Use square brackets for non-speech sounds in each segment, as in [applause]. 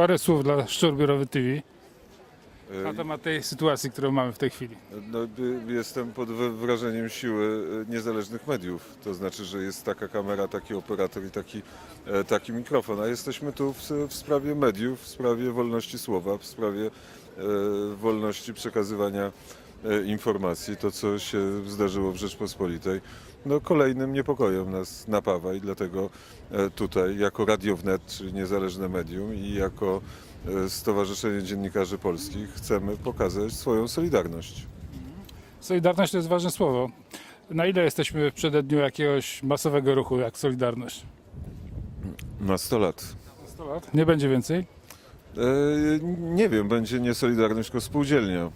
Parę słów dla Szczurbiorowy TV E, na temat tej sytuacji, którą mamy w tej chwili. No, y, jestem pod wra- wrażeniem siły y, niezależnych mediów. To znaczy, że jest taka kamera, taki operator i taki, e, taki mikrofon. A jesteśmy tu w, w sprawie mediów, w sprawie wolności słowa, w sprawie e, wolności przekazywania e, informacji. To, co się zdarzyło w Rzeczpospolitej, no, kolejnym niepokojem nas napawa i dlatego e, tutaj jako Radio Wnet, czyli niezależne medium i jako e, Stowarzyszenie Dziennikarzy Polskich chcemy pokazać swoją solidarność. Solidarność to jest ważne słowo. Na ile jesteśmy w przededniu jakiegoś masowego ruchu jak Solidarność? Na 100 lat. 100 lat? Nie będzie więcej? E, nie wiem, będzie nie Solidarność, tylko spółdzielnia.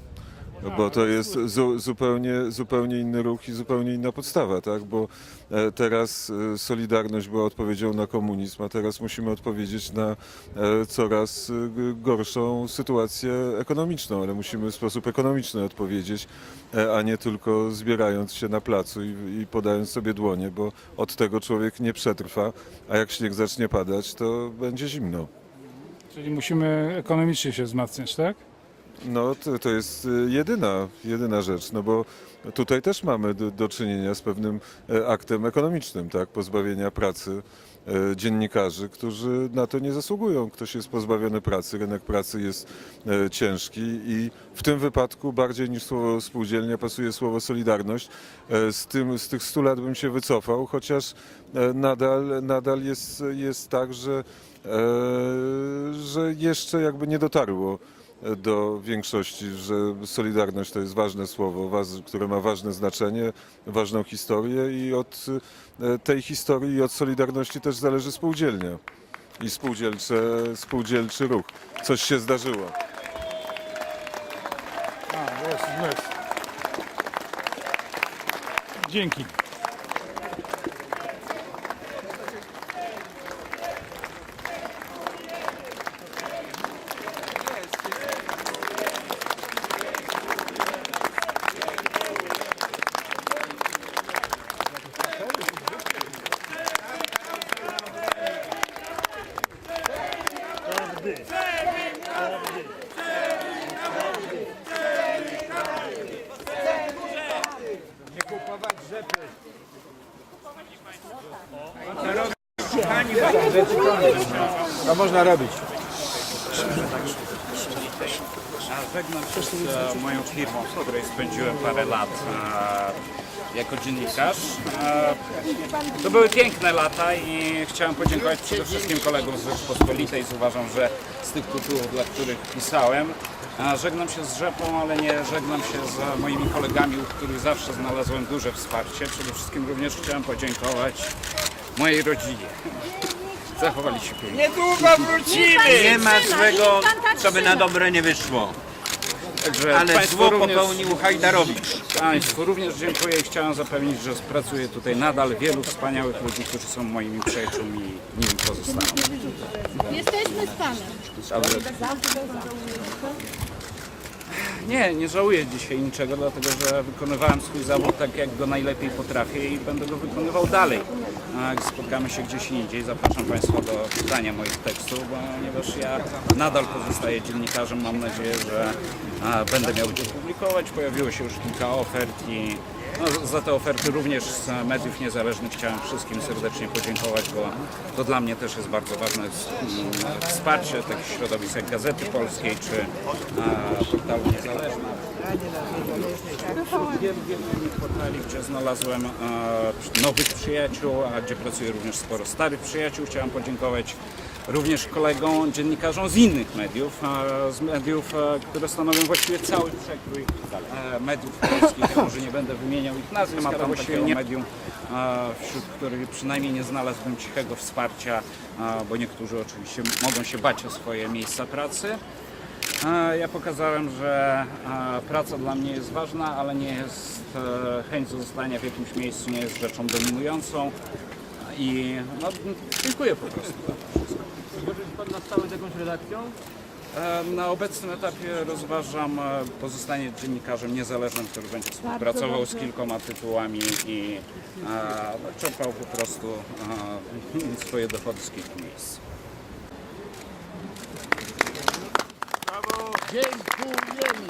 Bo to jest zu, zupełnie, zupełnie inny ruch i zupełnie inna podstawa, tak? Bo e, teraz e, Solidarność była odpowiedzią na komunizm, a teraz musimy odpowiedzieć na e, coraz gorszą sytuację ekonomiczną, ale musimy w sposób ekonomiczny odpowiedzieć, a nie tylko zbierając się na placu i, i podając sobie dłonie, bo od tego człowiek nie przetrwa, a jak śnieg zacznie padać, to będzie zimno. Czyli musimy ekonomicznie się wzmacniać, tak? No to, to jest y, jedyna, jedyna rzecz, no bo tutaj też mamy do, do czynienia z pewnym e, aktem ekonomicznym, tak, pozbawienia pracy e, dziennikarzy, którzy na to nie zasługują. Ktoś jest pozbawiony pracy, rynek pracy jest e, ciężki i w tym wypadku bardziej niż słowo spółdzielnia pasuje słowo solidarność. Z, tym, z tych 100 lat bym się wycofał, chociaż nadal, nadal jest, jest tak, że, że jeszcze jakby nie dotarło do większości, że Solidarność to jest ważne słowo, które ma ważne znaczenie, ważną historię i od e, tej historii i od Solidarności też zależy spółdzielnia i spółdzielcze, spółdzielczy ruch. Coś się zdarzyło. Dzięki. To można robić. Żegnam się z moją firmą, w której spędziłem parę lat e, jako dziennikarz. E, to były piękne lata i chciałem podziękować przede wszystkim kolegom z Rzeczpospolitej. Uważam, że z tych tytułów, dla których pisałem. E, żegnam się z Rzepą, ale nie żegnam się z moimi kolegami, u których zawsze znalazłem duże wsparcie. Przede wszystkim również chciałem podziękować mojej rodzinie. Zachowali się pięknie. Niedługo wrócimy! Nie ma złego, co by na dobre nie wyszło. Także Ale Państwu zło również- popełnił Hajdarowicz. Państwu również dziękuję i chciałem zapewnić, że pracuję tutaj nadal. Wielu wspaniałych ludzi, którzy są moimi przyjaciółmi i nimi pozostaną. Jesteśmy z Panem. Nie, nie żałuję dzisiaj niczego, dlatego że wykonywałem swój zawód tak, jak go najlepiej potrafię i będę go wykonywał dalej. A jak spotkamy się gdzieś indziej, zapraszam Państwa do czytania moich tekstów, ponieważ ja nadal pozostaję dziennikarzem. Mam nadzieję, że będę miał gdzie publikować. Pojawiło się już kilka ofert i no, za te oferty również z mediów niezależnych chciałem wszystkim serdecznie podziękować, bo to dla mnie też jest bardzo ważne mm, wsparcie takich środowisk jak Gazety Polskiej czy portalu Niezależna. Portali, gdzie znalazłem nowych przyjaciół, a gdzie pracuje również sporo starych przyjaciół. Chciałem podziękować również kolegom, dziennikarzom z innych mediów, z mediów, e, które stanowią właściwie cały przekrój e, mediów polskich. Może nie będę wymieniał ich nazwy, ma tam takiego medium, e, wśród których przynajmniej nie znalazłbym cichego wsparcia, bo niektórzy oczywiście mogą się bać o swoje miejsca pracy. Ja pokazałem, że praca dla mnie jest ważna, ale nie jest chęć zostania w jakimś miejscu nie jest rzeczą dominującą i no, dziękuję po prostu. Pan na stałe z jakąś redakcją? E, Na obecnym etapie rozważam e, pozostanie dziennikarzem niezależnym, który będzie współpracował z kilkoma tytułami i e, czerpał po prostu e, swoje dochody z kilku miejsc. Dziękujemy.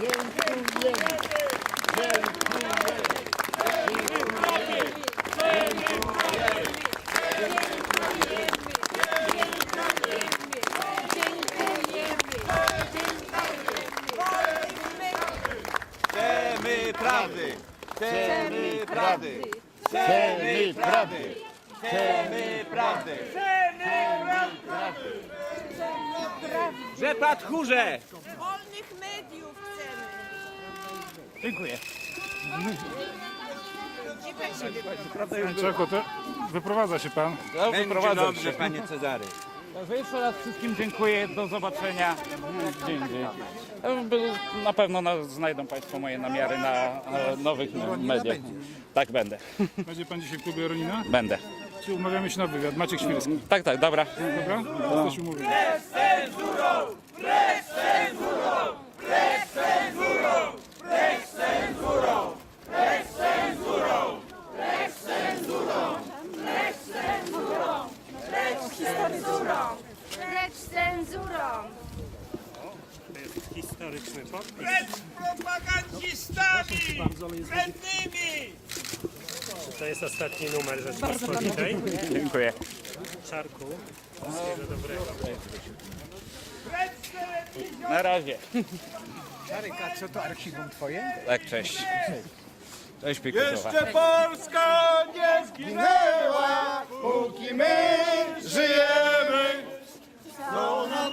Dziękujemy. Chcemy prawdy! Chcemy prawdy! Chcemy prawdy. Chcemy prawdy! Że tchórze! Wolnych mediów chcemy. Dziękuję. Czeko, to wyprowadza się pan. Będzie dobrze, panie Cezary. Także jeszcze raz wszystkim dziękuję. Do zobaczenia. E, Na pewno na, znajdą Państwo moje namiary na e, nowych me- mediach. Tak, będę. Będzie pan dzisiaj w klubie Ronina? Będę. Czy umawiamy się na wywiad? Maciek Świrski. Tak, tak, dobra. Dobra? Jesteśmy umówieni. Precz z cenzurą! To jest ostatni numer Rzeczpospolitej. Dziękuję. Czarku. Wszystkiego dobrego. Na razie. co to archiwum twoje? Tak, cześć. Cześć, Pikutowa. Polska nie Zginęła, póki my żyjemy. No nam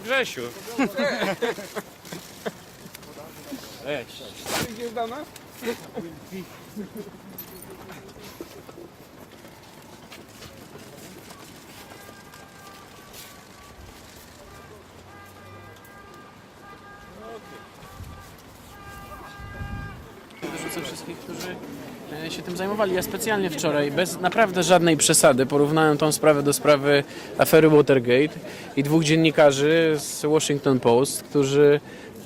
Grzesiu. Cześć. Wyrzucę wszystkich, którzy e, się tym zajmowali. Ja specjalnie wczoraj, bez naprawdę żadnej przesady, porównałem tą sprawę do sprawy afery Watergate i dwóch dziennikarzy z Washington Post, którzy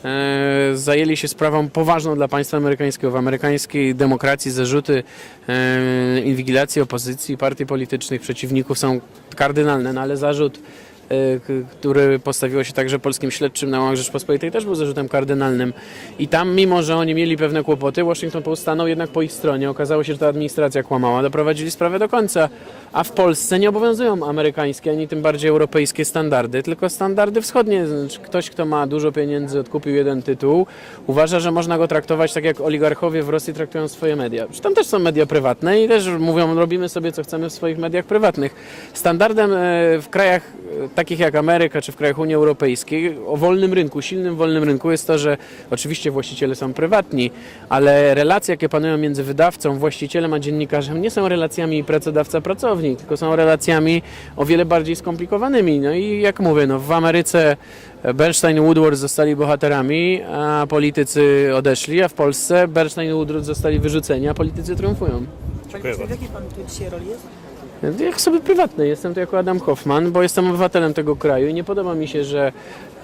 e, zajęli się sprawą poważną dla państwa amerykańskiego. W amerykańskiej demokracji zarzuty e, inwigilacji opozycji, partii politycznych, przeciwników są kardynalne, no ale zarzut e, k- który postawiło się także polskim śledczym na łamach Rzeczpospolitej, też był zarzutem kardynalnym. I tam, mimo że oni mieli pewne kłopoty, Washington Post stanął jednak po ich stronie. Okazało się, że ta administracja kłamała, doprowadzili sprawę do końca. A w Polsce nie obowiązują amerykańskie, ani tym bardziej europejskie standardy, tylko standardy wschodnie. Znaczy, ktoś, kto ma dużo pieniędzy, odkupił jeden tytuł, uważa, że można go traktować tak, jak oligarchowie w Rosji traktują swoje media. Przecież tam też są media prywatne i też mówią, robimy sobie co chcemy w swoich mediach prywatnych. Standardem e, w krajach takich jak Ameryka czy w krajach Unii Europejskiej o wolnym rynku, silnym wolnym rynku jest to, że oczywiście właściciele są prywatni, ale relacje, jakie panują między wydawcą, właścicielem a dziennikarzem nie są relacjami pracodawca-pracownik, tylko są relacjami o wiele bardziej skomplikowanymi. No i jak mówię, no w Ameryce Bernstein i Woodward zostali bohaterami, a politycy odeszli, a w Polsce Bernstein i Woodward zostali wyrzuceni, a politycy triumfują. Dziękuję bardzo. jakiej pan tu dzisiaj roli jest? Jak sobie prywatny, jestem tu jako Adam Hoffman, bo jestem obywatelem tego kraju i nie podoba mi się, że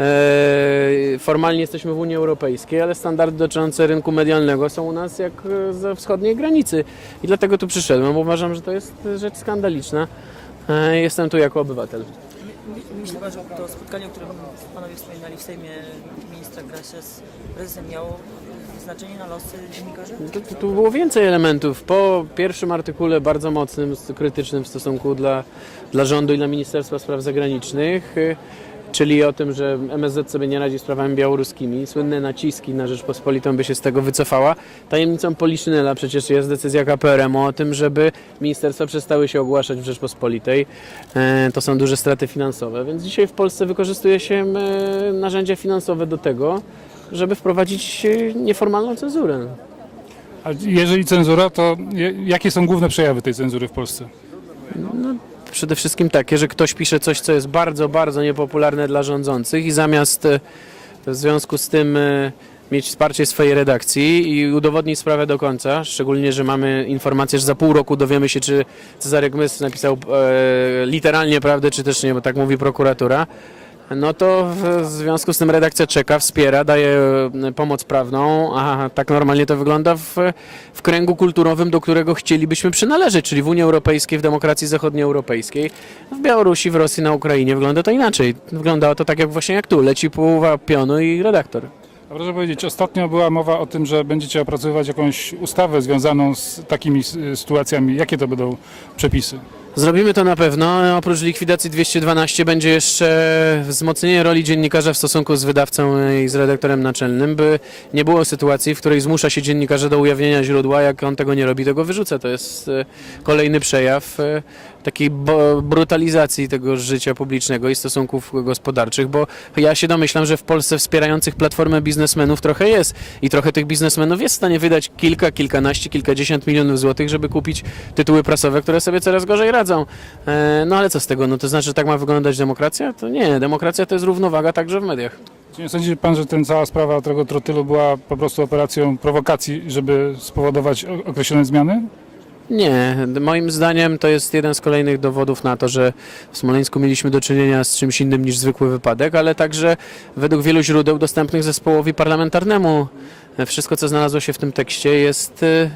e, formalnie jesteśmy w Unii Europejskiej, ale standardy dotyczące rynku medialnego są u nas jak e, ze wschodniej granicy. I dlatego tu przyszedłem, bo uważam, że to jest rzecz skandaliczna. E, jestem tu jako obywatel. Myśli pan, że to spotkanie, o którym panowie wspominali w Sejmie ministra Gracia z prezesem miało znaczenie na losy dziennikarzy? Tu, tu- tu było więcej elementów. Po pierwszym artykule bardzo mocnym, krytycznym w stosunku dla, dla rządu i dla Ministerstwa Spraw Zagranicznych, y, czyli o tym, że MSZ sobie nie radzi z sprawami białoruskimi, słynne naciski na Rzeczpospolitą by się z tego wycofała. Tajemnicą Poliszynela przecież jest decyzja KPRM o tym, żeby ministerstwa przestały się ogłaszać w Rzeczpospolitej. E, To są duże straty finansowe, więc dzisiaj w Polsce wykorzystuje się e, narzędzia finansowe do tego, żeby wprowadzić e, nieformalną cenzurę. A jeżeli cenzura, to jakie są główne przejawy tej cenzury w Polsce? Przede wszystkim takie, że ktoś pisze coś, co jest bardzo, bardzo niepopularne dla rządzących i zamiast e, w związku z tym e, mieć wsparcie swojej redakcji i udowodnić sprawę do końca, szczególnie, że mamy informację, że za pół roku dowiemy się, czy Cezarek Mys napisał e, literalnie prawdę, czy też nie, bo tak mówi prokuratura, no to w związku z tym redakcja czeka, wspiera, daje pomoc prawną, a tak normalnie to wygląda w, w kręgu kulturowym, do którego chcielibyśmy przynależeć, czyli w Unii Europejskiej, w demokracji zachodnioeuropejskiej. W Białorusi, w Rosji, na Ukrainie wygląda to inaczej. Wyglądało to tak jak właśnie jak tu, leci połowa pionu i redaktor. A proszę powiedzieć, ostatnio była mowa o tym, że będziecie opracowywać jakąś ustawę związaną z takimi sytuacjami. Jakie to będą przepisy? Zrobimy to na pewno. Oprócz likwidacji 212 będzie jeszcze wzmocnienie roli dziennikarza w stosunku z wydawcą i z redaktorem naczelnym, by nie było sytuacji, w której zmusza się dziennikarza do ujawnienia źródła. Jak on tego nie robi, to go wyrzuca. To jest e, kolejny przejaw e, takiej brutalizacji tego życia publicznego i stosunków gospodarczych, bo ja się domyślam, że w Polsce wspierających platformę biznesmenów trochę jest i trochę tych biznesmenów jest w stanie wydać kilka, kilkanaście, kilkadziesiąt milionów złotych, żeby kupić tytuły prasowe, które sobie coraz gorzej radzą. E, No ale co z tego? No to znaczy, że tak ma wyglądać demokracja? To nie, demokracja to jest równowaga także w mediach. Czy nie sądzi pan, że ten cała sprawa tego trotylu była po prostu operacją prowokacji, żeby spowodować określone zmiany? Nie, moim zdaniem to jest jeden z kolejnych dowodów na to, że w Smoleńsku mieliśmy do czynienia z czymś innym niż zwykły wypadek, ale także według wielu źródeł dostępnych zespołowi parlamentarnemu wszystko, co znalazło się w tym tekście jest e,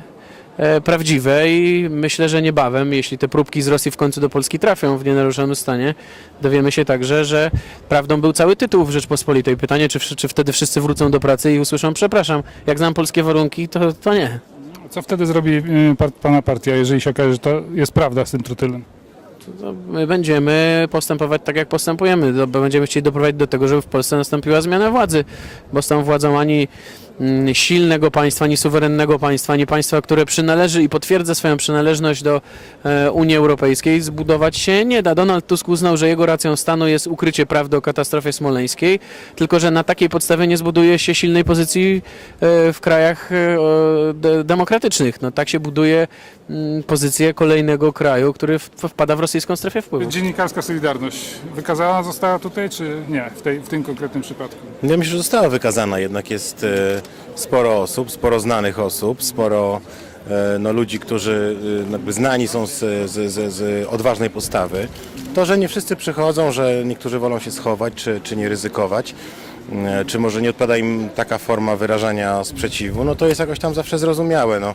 e, prawdziwe i myślę, że niebawem, jeśli te próbki z Rosji w końcu do Polski trafią w nienaruszonym stanie, dowiemy się także, że prawdą był cały tytuł w Rzeczpospolitej. Pytanie, czy, czy wtedy wszyscy wrócą do pracy i usłyszą, przepraszam, jak znam polskie warunki, to, to nie. Co wtedy zrobi y, par- pana partia, jeżeli się okaże, że to jest prawda z tym trotylem? to my będziemy postępować tak, jak postępujemy. Będziemy chcieli doprowadzić do tego, żeby w Polsce nastąpiła zmiana władzy, bo z tą władzą ani silnego państwa, ani suwerennego państwa, ani państwa, które przynależy i potwierdza swoją przynależność do e, Unii Europejskiej, zbudować się nie da. Donald Tusk uznał, że jego racją stanu jest ukrycie prawdy o katastrofie smoleńskiej, tylko że na takiej podstawie nie zbuduje się silnej pozycji e, w krajach e, demokratycznych. No, tak się buduje mm, pozycję kolejnego kraju, który wpada w rosyjską strefę wpływu. Dziennikarska Solidarność wykazana została tutaj, czy nie, w, tej, w tym konkretnym przypadku? Ja myślę, że została wykazana, jednak jest sporo osób, sporo znanych osób, sporo e, no, ludzi, którzy e, znani są z, z, z, z odważnej postawy. To, że nie wszyscy przychodzą, że niektórzy wolą się schować, czy, czy nie ryzykować, e, czy może nie odpada im taka forma wyrażania sprzeciwu, no to jest jakoś tam zawsze zrozumiałe. No.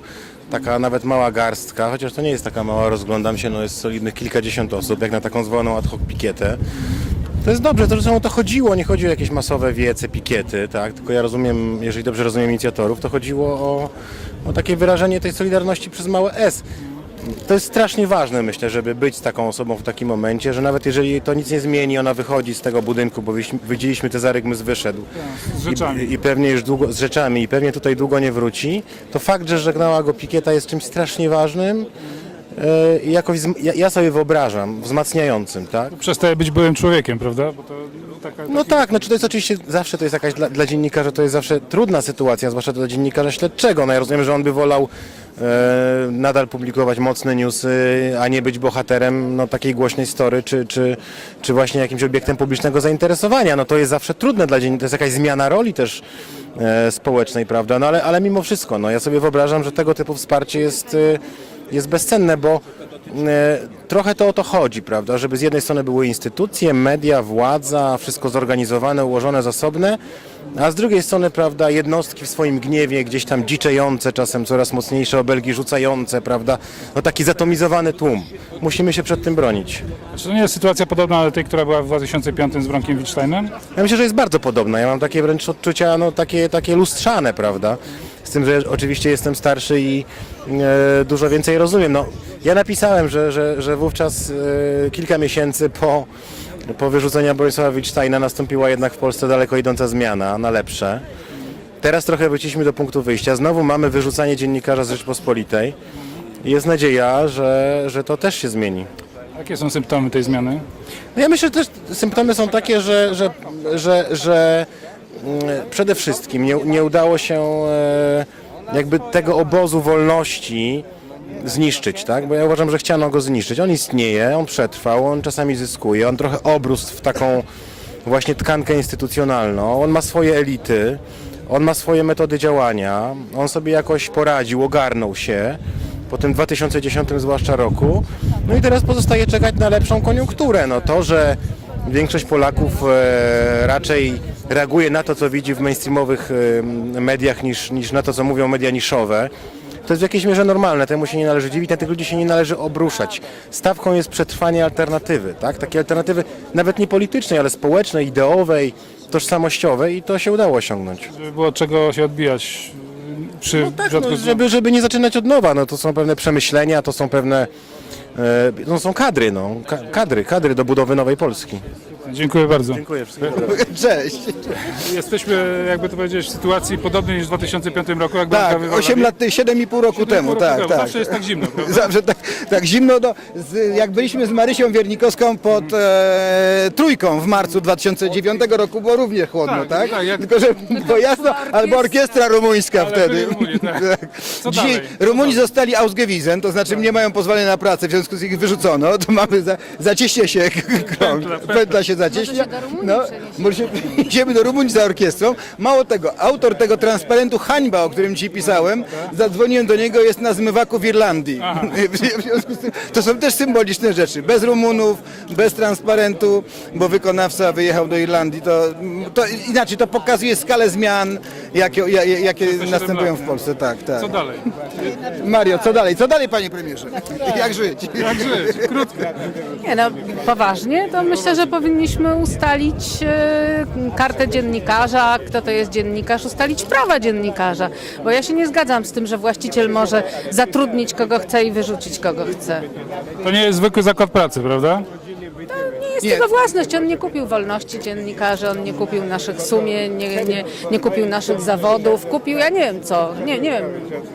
Taka nawet mała garstka, chociaż to nie jest taka mała, rozglądam się, no jest solidnych kilkadziesiąt osób, jak na taką zwaną ad hoc pikietę. To jest dobrze, to zresztą o to chodziło, nie chodzi o jakieś masowe wiece, pikiety, tak? Tylko ja rozumiem, jeżeli dobrze rozumiem inicjatorów, to chodziło o, o takie wyrażenie tej solidarności przez małe S. To jest strasznie ważne, myślę, żeby być z taką osobą w takim momencie, że nawet jeżeli to nic nie zmieni, ona wychodzi z tego budynku, bo widzieliśmy- widzieliśmy Cezarek Mys wyszedł Z rzeczami. i, i pewnie już długo, z rzeczami i pewnie tutaj długo nie wróci, to fakt, że żegnała go Pikieta jest czymś strasznie ważnym e, jakoś, ja, ja sobie wyobrażam, wzmacniającym, tak? Przestaje być byłym człowiekiem, prawda? Bo to taka, No taki- tak, znaczy to jest oczywiście zawsze to jest jakaś dla, dla dziennikarza to jest zawsze trudna sytuacja, zwłaszcza dla dziennikarza śledczego. No ja rozumiem, że on by wolał e, nadal publikować mocne newsy, a nie być bohaterem no, takiej głośnej story, czy, czy, czy właśnie jakimś obiektem publicznego zainteresowania. No to jest zawsze trudne dla dziennikarza, to jest jakaś zmiana roli też e, społecznej, prawda? No ale, ale mimo wszystko, no ja sobie wyobrażam, że tego typu wsparcie jest, e, jest bezcenne, bo e, trochę to o to chodzi, prawda? Żeby z jednej strony były instytucje, media, władza, wszystko zorganizowane, ułożone, zasobne, a z drugiej strony, prawda, jednostki w swoim gniewie, gdzieś tam dziczejące, czasem coraz mocniejsze obelgi rzucające, prawda? No taki zatomizowany tłum. Musimy się przed tym bronić. Czy to nie jest sytuacja podobna do tej, która była w 2005 z Bronkiem Wittsteinem? Ja myślę, że jest bardzo podobna. Ja mam takie wręcz odczucia, no takie, takie lustrzane, prawda? Z tym, że oczywiście jestem starszy i e, dużo więcej rozumiem. No, ja napisałem, że, że, że wówczas e, kilka miesięcy po, po wyrzuceniu Bronisława Wittsteina nastąpiła jednak w Polsce daleko idąca zmiana na lepsze. Teraz trochę wróciliśmy do punktu wyjścia. Znowu mamy wyrzucanie dziennikarza z Rzeczpospolitej. Jest nadzieja, że, że to też się zmieni. Jakie są symptomy tej zmiany? No ja myślę, że też symptomy są takie, że, że, że, że przede wszystkim nie, nie udało się e, jakby tego obozu wolności zniszczyć, tak? Bo ja uważam, że chciano go zniszczyć. On istnieje, on przetrwał, on czasami zyskuje, on trochę obrósł w taką właśnie tkankę instytucjonalną, on ma swoje elity, on ma swoje metody działania, on sobie jakoś poradził, ogarnął się po tym 2010 zwłaszcza roku. No i teraz pozostaje czekać na lepszą koniunkturę. No to, że większość Polaków e, raczej reaguje na to, co widzi w mainstreamowych mediach niż, niż na to, co mówią media niszowe, to jest w jakiejś mierze normalne, temu się nie należy dziwić, na tych ludzi się nie należy obruszać. Stawką jest przetrwanie alternatywy, tak? Takiej alternatywy nawet nie politycznej, ale społecznej, ideowej, tożsamościowej i to się udało osiągnąć. Żeby było od czego się odbijać y, przy No tak, no, żeby, żeby nie zaczynać od nowa, no to są pewne przemyślenia, to są pewne, e, no są kadry, no, ka, kadry, kadry do budowy nowej Polski. Dziękuję bardzo. Dziękuję wszystkim. [laughs] Cześć. Jesteśmy, jakby to powiedzieć, w sytuacji podobnej niż w 2005 roku, jak Tak, prawie 8 lat, 7,5 roku temu, roku tak, temu. tak. Zawsze jest tak zimno, [laughs] prawda? Zawsze tak, tak zimno, no, z, jak byliśmy z Marysią Wiernikowską pod e, Trójką w marcu 2009 roku, było również chłodno, Tak, tak? tak, jak- Tylko, że było jasno, albo orkiestra rumuńska Ale wtedy. byli Rumuni, [laughs] tak. Co Dzisiaj dalej? Rumuni zostali ausgewiesen, to znaczy nie mają pozwolenia na pracę, w związku z ich wyrzucono, to mamy, za, zacieśnie się krąg, Pętla, pętla. pętla się zacieśnia. Może się do Rumunii No, przeniesiemy. może się [laughs] idziemy do Rumunii za orkiestrą. Mało tego, autor tego transparentu Hańba, o którym ci pisałem, zadzwoniłem do niego, jest na zmywaku w Irlandii. [laughs] W związku z tym, to są też symboliczne rzeczy. Bez Rumunów, bez transparentu, bo wykonawca wyjechał do Irlandii. To, to inaczej, to pokazuje skalę zmian, jakie, ja- jakie następują w Polsce. Tak, tak. Co dalej? Mario, co dalej? Co dalej, panie premierze? [laughs] Jak żyć? Jak żyć? Krótko. Nie no, poważnie, to myślę, że powinniśmy ustalić e, kartę dziennikarza, kto to jest dziennikarz, ustalić prawa dziennikarza, bo ja się nie zgadzam z tym, że właściciel może zatrudnić kogo chce i wyrzucić kogo chce. To nie jest zwykły zakład pracy, prawda? Nie jest Nie. jego własność, on nie kupił wolności dziennikarzy, on nie kupił naszych sumień, nie, nie, nie kupił naszych zawodów, kupił, ja nie wiem co, nie, nie wiem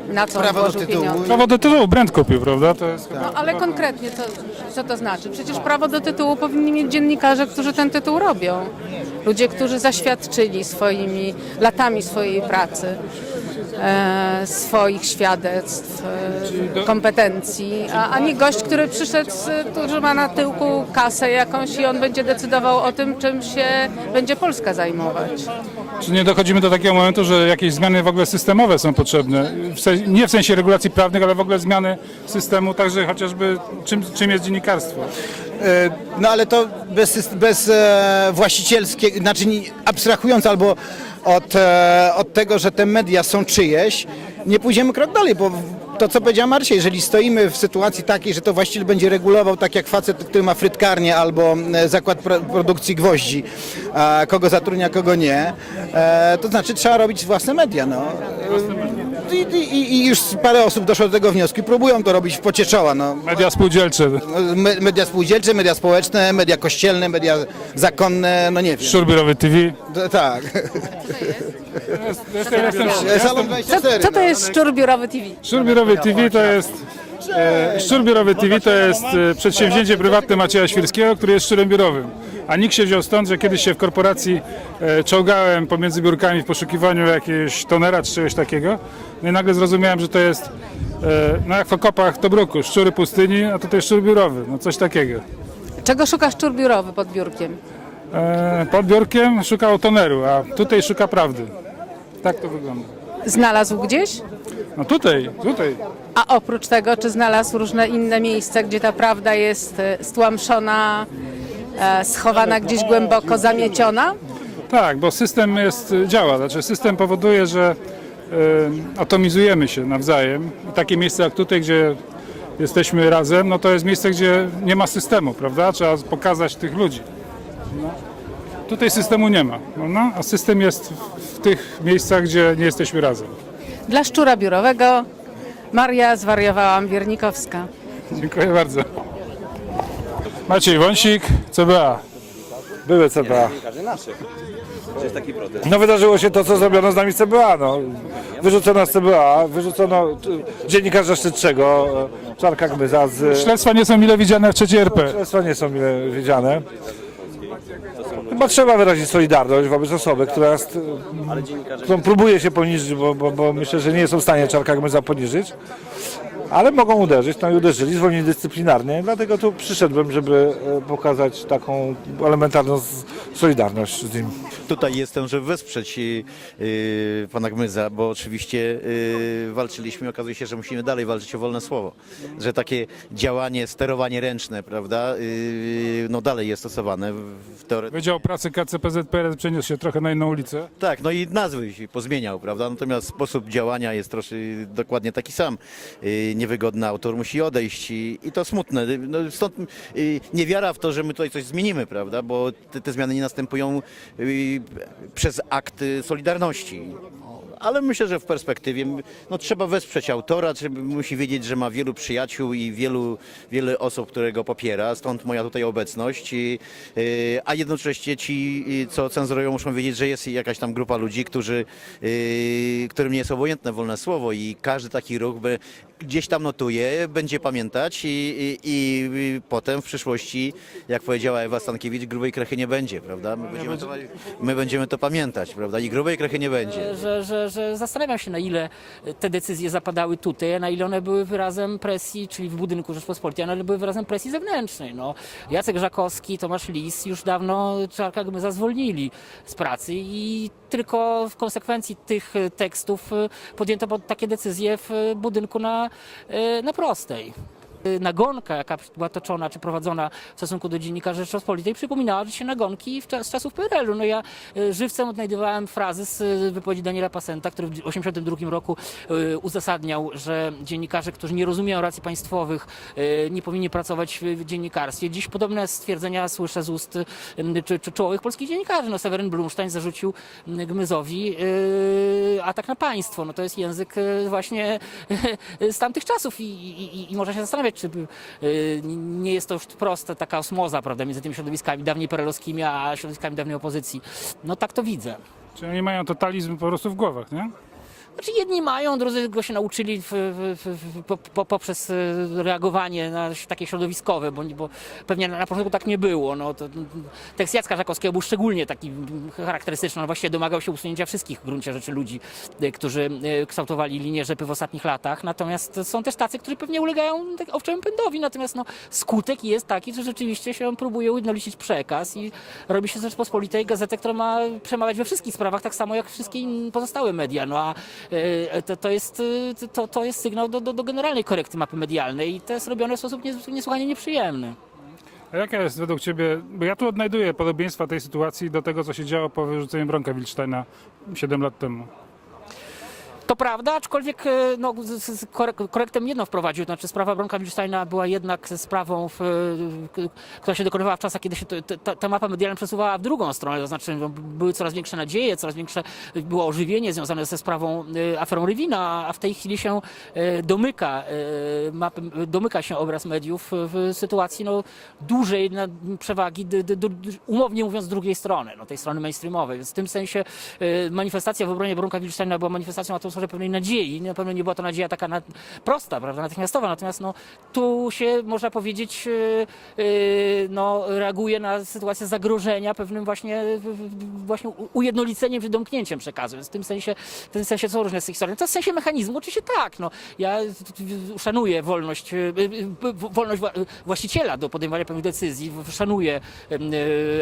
na co on Prawo do włożył tytułu. pieniądze. Prawo do tytułu Brand kupił, prawda? To jest chyba... No ale konkretnie co, co to znaczy? Przecież prawo do tytułu powinni mieć dziennikarze, którzy ten tytuł robią. Ludzie, którzy zaświadczyli swoimi latami swojej pracy, swoich świadectw, e, kompetencji, a, a nie gość, który przyszedł, który ma na tyłku kasę jakąś i on będzie decydował o tym, czym się będzie Polska zajmować. Czy nie dochodzimy do takiego momentu, że jakieś zmiany w ogóle systemowe są potrzebne? W nie w sensie regulacji prawnych, ale w ogóle zmiany systemu, także chociażby czym, czym jest dziennikarstwo? E, No ale to bez, bez e, właścicielskiego, znaczy abstrahując albo od, e, od tego, że te media są czyjeś, nie pójdziemy krok dalej, bo to co powiedziała Marcia, jeżeli stoimy w sytuacji takiej, że to właściciel będzie regulował tak jak facet, który ma frytkarnię albo e, zakład pro, produkcji gwoździ, kogo zatrudnia, kogo nie, e, to znaczy trzeba robić własne media. No. I, i, I już parę osób doszło do tego wniosku i próbują to robić w pocie czoła. No. Media spółdzielcze, Me- Media spółdzielcze, media społeczne, media kościelne, media zakonne, no nie wiem. szurbirowy TV. To, tak. Jestem, jestem, Salon Co, 24. co to jest szczur biurowy TV? Szurbirowy TV to jest... E, szczur biurowy TV to jest e, przedsięwzięcie prywatne Macieja Świrskiego, który jest szczurem biurowym. A nikt się wziął stąd, że kiedyś się w korporacji e, czołgałem pomiędzy biurkami w poszukiwaniu jakiegoś tonera czy czegoś takiego. No i nagle zrozumiałem, że to jest, e, no jak w okopach Tobruku, szczury pustyni, a tutaj szczur biurowy, no coś takiego. Czego szuka szczur biurowy pod biurkiem? E, pod biurkiem szukał toneru, a tutaj szuka prawdy. Tak to wygląda. Znalazł gdzieś? No tutaj, tutaj. A oprócz tego, czy znalazł różne inne miejsca, gdzie ta prawda jest stłamszona, schowana gdzieś głęboko, zamieciona? Tak, bo system jest, działa. Znaczy system powoduje, że e, atomizujemy się nawzajem. I takie miejsce jak tutaj, gdzie jesteśmy razem, no to jest miejsce, gdzie nie ma systemu, prawda? Trzeba pokazać tych ludzi. No. Tutaj systemu nie ma, no, a system jest w, w tych miejscach, gdzie nie jesteśmy razem. Dla szczura biurowego Maria zwariowałam Wiernikowska. Dziękuję bardzo. Maciej Wąsik, CBA. Były CBA. No wydarzyło się to, co zrobiono z nami z CBA. No. Wyrzucono z CBA, wyrzucono dziennikarza śledczego, y, Czarka Gmyza z... Śledztwa nie są mile widziane w trzeciej RP. Śledztwa nie są mile widziane. Chyba trzeba wyrazić solidarność wobec osoby, która jest, y, którą próbuje się poniżyć, bo, bo, bo myślę, że nie są w stanie Czarka Gmyza poniżyć. Ale mogą uderzyć, no i uderzyli, zwolnili dyscyplinarnie, dlatego tu przyszedłem, żeby e, pokazać taką elementarną solidarność z nim. Tutaj jestem, żeby wesprzeć yy, pana Gmyza, bo oczywiście yy, walczyliśmy. Okazuje się, że musimy dalej walczyć o wolne słowo. Że takie działanie, sterowanie ręczne, prawda, yy, no dalej jest stosowane w, teorii. Wydział Pracy KCPZPR przeniósł się trochę na inną ulicę. Tak, no i nazwy się pozmieniał, prawda? Natomiast sposób działania jest troszkę dokładnie taki sam. Yy, niewygodny autor musi odejść i, i to smutne. No, stąd yy, niewiara w to, że my tutaj coś zmienimy, prawda? Bo te, te zmiany nie następują yy, przez akty solidarności. Ale myślę, że w perspektywie no, trzeba wesprzeć autora, trzeba, musi wiedzieć, że ma wielu przyjaciół i wielu, wiele osób, które go popiera, stąd moja tutaj obecność. I, yy, a jednocześnie ci, yy, co cenzurują, muszą wiedzieć, że jest jakaś tam grupa ludzi, którzy, yy, którym nie jest obojętne wolne słowo i każdy taki ruch by gdzieś tam notuje, będzie pamiętać i, i, i potem w przyszłości, jak powiedziała Ewa Stankiewicz, grubej krechy nie będzie, prawda? My będziemy to, my będziemy to pamiętać, prawda? I grubej krechy nie będzie. Że, że, że zastanawiam się, na ile te decyzje zapadały tutaj, na ile one były wyrazem presji, czyli w budynku Rzeczpospolitej, a na ile były wyrazem presji zewnętrznej. No, Jacek Żakowski, Tomasz Lis już dawno Czarka Gmyza zwolnili z pracy i tylko w konsekwencji tych tekstów y, podjęto pod- takie decyzje w budynku na, y, na prostej. Y, Nagonka, jaka była toczona czy prowadzona w stosunku do dziennikarzy Rzeczpospolitej, przypominała się nagonki z czasów PRL-u. No ja y, żywcem odnajdywałem frazy z y, wypowiedzi Daniela Pasenta, który w 1982 roku uzasadniał, że dziennikarze, którzy nie rozumieją racji państwowych, nie powinni pracować w dziennikarstwie. Dziś podobne stwierdzenia słyszę z ust czy, czy czołowych polskich dziennikarzy. No, Seweryn Blumstein zarzucił Gmyzowi atak na państwo. No, to jest język właśnie [laughs] z tamtych czasów i, i, i można się zastanawiać, czy y, nie jest to już prosta taka osmoza prawda, między tymi środowiskami dawniej perelowskimi, a środowiskami dawnej opozycji. No tak to widzę. Czyli oni mają totalizm po prostu w głowach, nie? Znaczy jedni mają, drudzy go się nauczyli w, w, w, po, po, poprzez e, reagowanie na takie środowiskowe, bo, bo pewnie na, na początku tak nie było. No, to, tekst Jacka Żakowskiego był szczególnie taki charakterystyczny, on właściwie domagał się usunięcia wszystkich w gruncie rzeczy ludzi, e, którzy e, kształtowali linię rzepy w ostatnich latach. Natomiast są też tacy, którzy pewnie ulegają tak owczemu pędowi, natomiast no, skutek jest taki, że rzeczywiście się próbuje ujednolicić przekaz i robi się z Rzeczpospolitej gazetę, która ma przemawiać we wszystkich sprawach, tak samo jak wszystkie pozostałe media. No a to, to, jest, e, to, to jest sygnał do, do, do generalnej korekty mapy medialnej i to jest robione w sposób nies- niesłychanie nieprzyjemny. A jaka jest według Ciebie, bo ja tu odnajduję podobieństwa tej sytuacji do tego, co się działo po wyrzuceniu Bronka Wilsteina 7 lat temu. To prawda, aczkolwiek e, no, korektem jedno wprowadził, to znaczy sprawa Bronka Wilsteina była jednak sprawą, w, k- która się dokonywała w czasach, kiedy się ta, mapa medialna przesuwała w drugą stronę, to znaczy no, były coraz większe nadzieje, coraz większe było ożywienie związane ze sprawą e, aferą Rywina, a w tej chwili się e, domyka, e, domyka się obraz mediów w sytuacji no, dużej przewagi, d, d, d, umownie mówiąc, drugiej strony, no, tej strony mainstreamowej. Więc w tym sensie e, manifestacja w obronie Bronka Wilsteina była manifestacją atmosferze pewnej nadziei. Na pewno nie była to nadzieja taka na, prosta, prawda, natychmiastowa, natomiast no, tu się, można powiedzieć, e, e, no, reaguje na sytuację zagrożenia pewnym właśnie, właśnie ujednoliceniem czy domknięciem przekazu. Więc w tym sensie, w tym sensie są różne historie. To w sensie mechanizmu oczywiście tak. No, ja szanuję wolność, e, wolność wła- właściciela do podejmowania pewnych decyzji, szanuję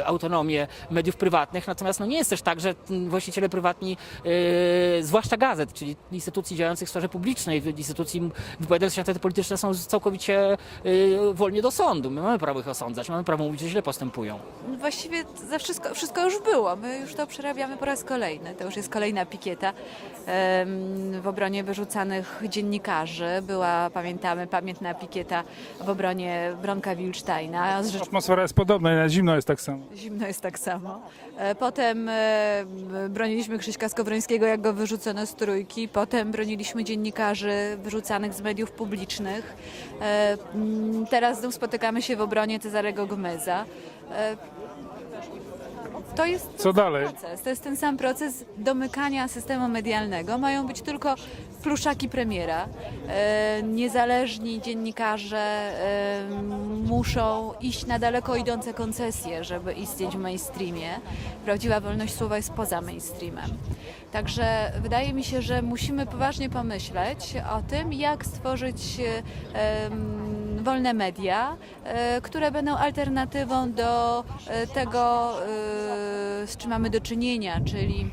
autonomię mediów prywatnych, natomiast no, nie jest też tak, że właściciele prywatni, zwłaszcza gazet, czyli instytucji działających w sferze publicznej, instytucji wypowiadających się na tematy polityczne są całkowicie wolni do sądu. My mamy prawo ich osądzać, mamy prawo mówić, że źle postępują. Właściwie za wszystko, wszystko już było. My już to przerabiamy po raz kolejny. To już jest kolejna pikieta w obronie wyrzucanych dziennikarzy. Była, pamiętamy, pamiętna pikieta w obronie Bronka Wilsteina. Z Rzecz... Atmosfera jest podobna zimno jest tak samo. Zimno jest tak samo. E, Potem e, broniliśmy Krzyśka Skowrońskiego, jak go wyrzucono z trójki. Potem broniliśmy dziennikarzy wyrzucanych z mediów publicznych. E, Teraz znów spotykamy się w obronie Cezarego Gomeza. To jest ten Co sam dalej? proces. To jest ten sam proces domykania systemu medialnego. Mają być tylko pluszaki premiera. E, niezależni dziennikarze e, muszą iść na daleko idące koncesje, żeby istnieć w mainstreamie. Prawdziwa wolność słowa jest poza mainstreamem. Także wydaje mi się, że musimy poważnie pomyśleć o tym, jak stworzyć e, em, wolne media, e, które będą alternatywą do e, tego, e, z czym mamy do czynienia, czyli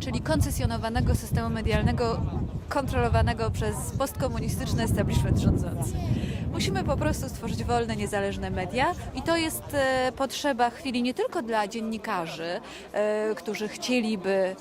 czyli koncesjonowanego systemu medialnego kontrolowanego przez postkomunistyczny establishment rządzący. Musimy po prostu stworzyć wolne, niezależne media i to jest e, potrzeba chwili nie tylko dla dziennikarzy, e, którzy chcieliby e,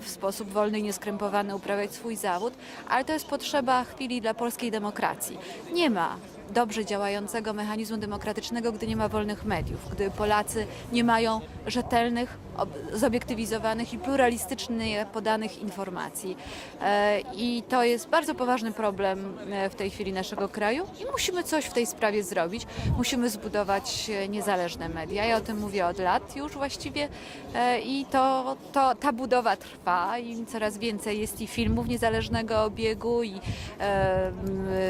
w sposób wolny i nieskrępowany uprawiać swój zawód, ale to jest potrzeba chwili dla polskiej demokracji. Nie ma dobrze działającego mechanizmu demokratycznego, gdy nie ma wolnych mediów, gdy Polacy nie mają rzetelnych, ob- zobiektywizowanych i pluralistycznie podanych informacji. E, I to jest bardzo poważny problem e, w tej chwili naszego kraju i musimy coś w tej sprawie zrobić. Musimy zbudować e, niezależne media. Ja o tym mówię od lat już właściwie i to, to, ta budowa trwa i coraz więcej jest i filmów niezależnego obiegu i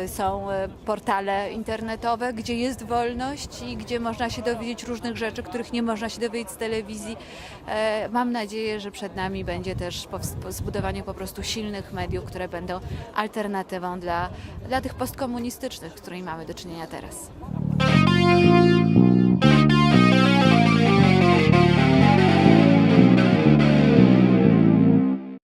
są portale internetowe, gdzie jest wolność i gdzie można się dowiedzieć różnych rzeczy, których nie można się dowiedzieć z telewizji. E, Mam nadzieję, że przed nami będzie też zbudowanie po prostu silnych mediów, które będą alternatywą dla, dla tych postkomunistycznych, z którymi mamy do czynienia teraz.